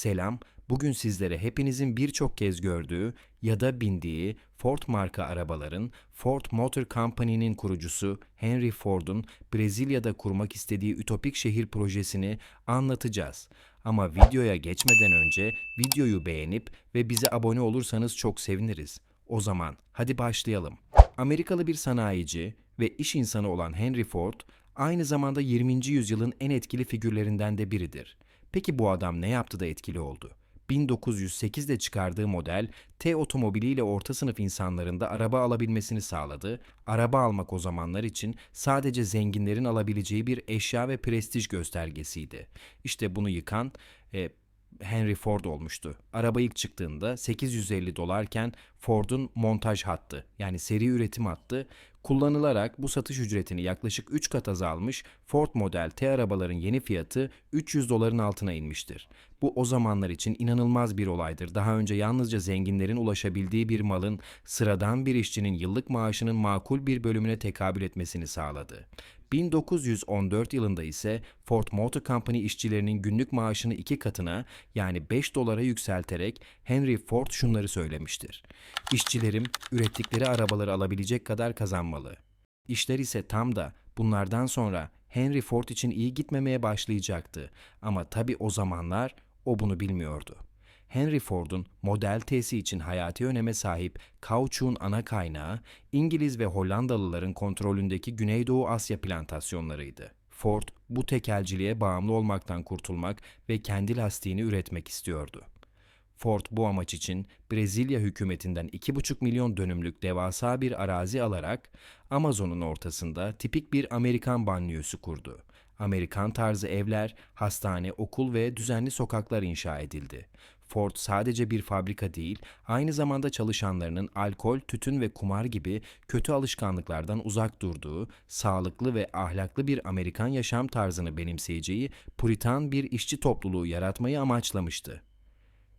Selam, bugün sizlere hepinizin birçok kez gördüğü ya da bindiği Ford marka arabaların Ford Motor Company'nin kurucusu Henry Ford'un Brezilya'da kurmak istediği ütopik şehir projesini anlatacağız. Ama videoya geçmeden önce videoyu beğenip ve bize abone olursanız çok seviniriz. O zaman hadi başlayalım. Amerikalı bir sanayici ve iş insanı olan Henry Ford aynı zamanda 20. yüzyılın en etkili figürlerinden de biridir. Peki bu adam ne yaptı da etkili oldu? 1908'de çıkardığı model T otomobiliyle orta sınıf insanların da araba alabilmesini sağladı. Araba almak o zamanlar için sadece zenginlerin alabileceği bir eşya ve prestij göstergesiydi. İşte bunu yıkan e, Henry Ford olmuştu. Araba ilk çıktığında 850 dolarken Ford'un montaj hattı yani seri üretim hattı kullanılarak bu satış ücretini yaklaşık 3 kat azalmış Ford Model T arabaların yeni fiyatı 300 doların altına inmiştir. Bu o zamanlar için inanılmaz bir olaydır. Daha önce yalnızca zenginlerin ulaşabildiği bir malın sıradan bir işçinin yıllık maaşının makul bir bölümüne tekabül etmesini sağladı. 1914 yılında ise Ford Motor Company işçilerinin günlük maaşını iki katına yani 5 dolara yükselterek Henry Ford şunları söylemiştir. İşçilerim ürettikleri arabaları alabilecek kadar kazanmalı. İşler ise tam da bunlardan sonra Henry Ford için iyi gitmemeye başlayacaktı. Ama tabi o zamanlar o bunu bilmiyordu. Henry Ford'un Model T'si için hayati öneme sahip kauçuğun ana kaynağı İngiliz ve Hollandalıların kontrolündeki Güneydoğu Asya plantasyonlarıydı. Ford bu tekelciliğe bağımlı olmaktan kurtulmak ve kendi lastiğini üretmek istiyordu. Ford bu amaç için Brezilya hükümetinden 2,5 milyon dönümlük devasa bir arazi alarak Amazon'un ortasında tipik bir Amerikan banliyösü kurdu. Amerikan tarzı evler, hastane, okul ve düzenli sokaklar inşa edildi. Ford sadece bir fabrika değil, aynı zamanda çalışanlarının alkol, tütün ve kumar gibi kötü alışkanlıklardan uzak durduğu, sağlıklı ve ahlaklı bir Amerikan yaşam tarzını benimseyeceği puritan bir işçi topluluğu yaratmayı amaçlamıştı.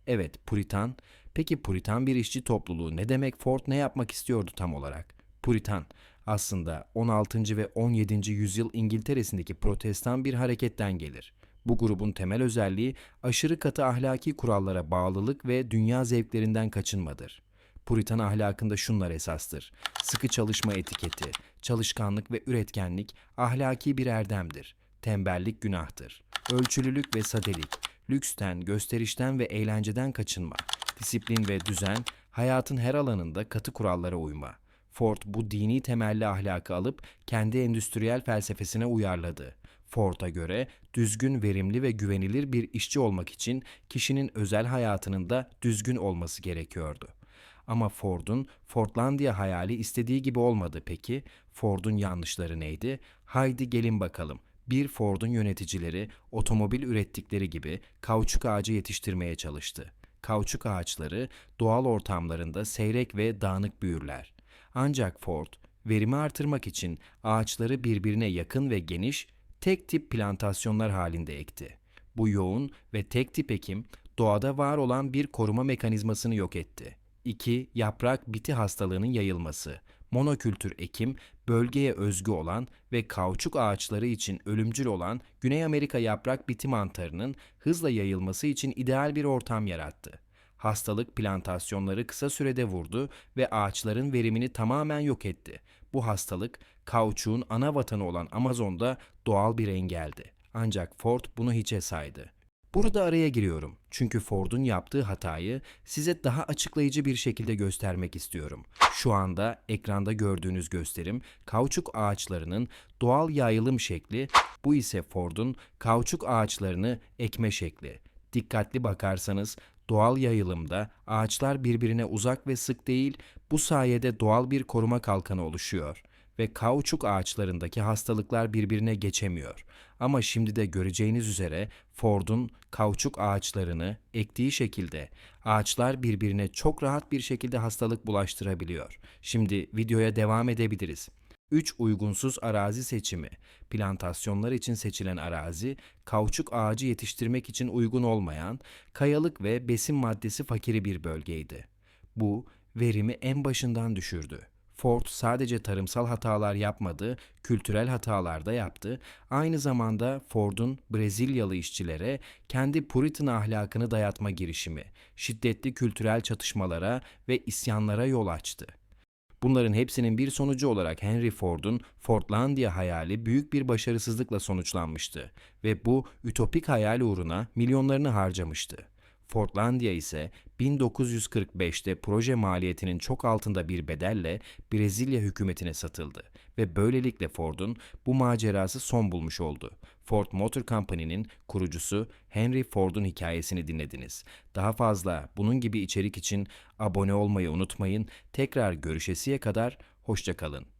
Evet, Puritan. Peki Puritan bir işçi topluluğu ne demek? Ford ne yapmak istiyordu tam olarak? Puritan aslında 16. ve 17. yüzyıl İngiltere'sindeki protestan bir hareketten gelir. Bu grubun temel özelliği aşırı katı ahlaki kurallara bağlılık ve dünya zevklerinden kaçınmadır. Puritan ahlakında şunlar esastır. Sıkı çalışma etiketi, çalışkanlık ve üretkenlik ahlaki bir erdemdir. Tembellik günahtır. Ölçülülük ve sadelik, lüksten, gösterişten ve eğlenceden kaçınma, disiplin ve düzen, hayatın her alanında katı kurallara uyma. Ford bu dini temelli ahlakı alıp kendi endüstriyel felsefesine uyarladı. Ford'a göre düzgün, verimli ve güvenilir bir işçi olmak için kişinin özel hayatının da düzgün olması gerekiyordu. Ama Ford'un Fordlandia hayali istediği gibi olmadı peki. Ford'un yanlışları neydi? Haydi gelin bakalım. Bir Ford'un yöneticileri otomobil ürettikleri gibi kauçuk ağacı yetiştirmeye çalıştı. Kauçuk ağaçları doğal ortamlarında seyrek ve dağınık büyürler. Ancak Ford verimi artırmak için ağaçları birbirine yakın ve geniş tek tip plantasyonlar halinde ekti. Bu yoğun ve tek tip ekim doğada var olan bir koruma mekanizmasını yok etti. 2. Yaprak biti hastalığının yayılması. Monokültür ekim, bölgeye özgü olan ve kauçuk ağaçları için ölümcül olan Güney Amerika yaprak biti mantarının hızla yayılması için ideal bir ortam yarattı. Hastalık plantasyonları kısa sürede vurdu ve ağaçların verimini tamamen yok etti. Bu hastalık kauçuğun ana vatanı olan Amazon'da doğal bir engeldi. Ancak Ford bunu hiçe saydı. Burada araya giriyorum. Çünkü Ford'un yaptığı hatayı size daha açıklayıcı bir şekilde göstermek istiyorum. Şu anda ekranda gördüğünüz gösterim kauçuk ağaçlarının doğal yayılım şekli, bu ise Ford'un kauçuk ağaçlarını ekme şekli. Dikkatli bakarsanız doğal yayılımda ağaçlar birbirine uzak ve sık değil, bu sayede doğal bir koruma kalkanı oluşuyor ve kauçuk ağaçlarındaki hastalıklar birbirine geçemiyor. Ama şimdi de göreceğiniz üzere Ford'un kauçuk ağaçlarını ektiği şekilde ağaçlar birbirine çok rahat bir şekilde hastalık bulaştırabiliyor. Şimdi videoya devam edebiliriz. 3 uygunsuz arazi seçimi. Plantasyonlar için seçilen arazi, kauçuk ağacı yetiştirmek için uygun olmayan, kayalık ve besin maddesi fakiri bir bölgeydi. Bu, verimi en başından düşürdü. Ford sadece tarımsal hatalar yapmadı, kültürel hatalar da yaptı. Aynı zamanda Ford'un Brezilyalı işçilere kendi Puritan ahlakını dayatma girişimi, şiddetli kültürel çatışmalara ve isyanlara yol açtı. Bunların hepsinin bir sonucu olarak Henry Ford'un Fordlandia hayali büyük bir başarısızlıkla sonuçlanmıştı ve bu ütopik hayal uğruna milyonlarını harcamıştı. Fordlandia ise 1945'te proje maliyetinin çok altında bir bedelle Brezilya hükümetine satıldı ve böylelikle Ford'un bu macerası son bulmuş oldu. Ford Motor Company'nin kurucusu Henry Ford'un hikayesini dinlediniz. Daha fazla bunun gibi içerik için abone olmayı unutmayın. Tekrar görüşesiye kadar hoşçakalın.